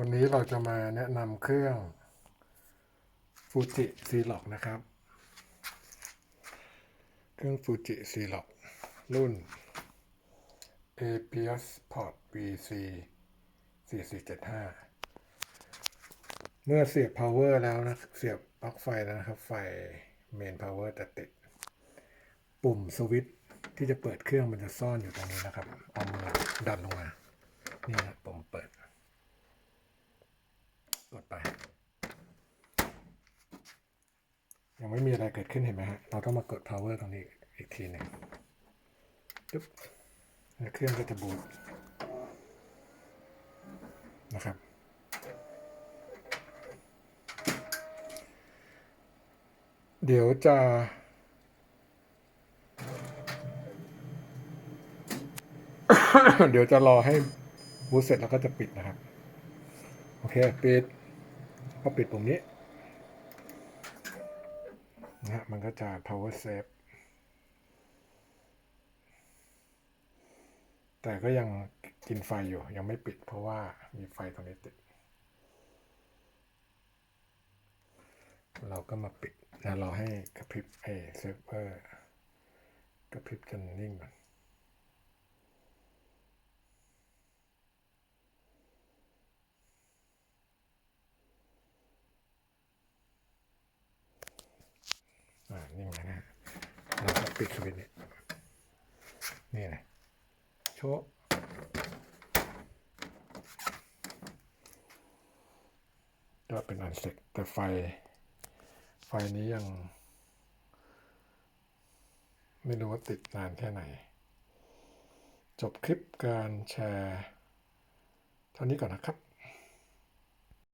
วันนี้เราจะมาแนะนำเครื่องฟูจิซีล็อกนะครับ เครื่องฟูจิซีล็อกรุ่น APS Port VC 4475 เมื่อเสียบ power แล้วนะ เสียบปลั๊กไฟแล้วนะครับ ไฟ main power จะติด ปุ่มสวิตช์ที่จะเปิดเครื่องมันจะซ่อนอยู่ตรงนี้นะครับ เอามือดันลงมา นี่นะปุ่มเปิด กดไป ยังไม่มีอะไรเกิดขึ้นเห็นไหมฮะ เราต้องมากด power ตรงนี้อีกทีหนึ่งปึ๊บเครื่องก็จะบูตนะครับ เดี๋ยวจะเดี๋ยวจะรอให้บูตเสร็จแล้วก็จะปิดนะครับ โอเค ปิดพอปิดปุ่มนี้ นะฮะมันก็จะ power save แต่ก็ยังกินไฟอยู่ยังไม่ปิดเพราะว่ามีไฟตรงนี้ติด เราก็มาปิดแล้วราให้กระพริบไอ้เซิร์ฟเวอร์กระพริบจนนิ่งก่อน นิ่งแล้วนะฮะเราก็ปิดสวิตช์นี่นี่เลยโชว์ก็เป็นอันเสร็จแต่ไฟ ไฟนี้ยัง ไม่รู้ว่าติดนานแค่ไหน จบคลิปการแชร์ เท่านี้ก่อนนะครับ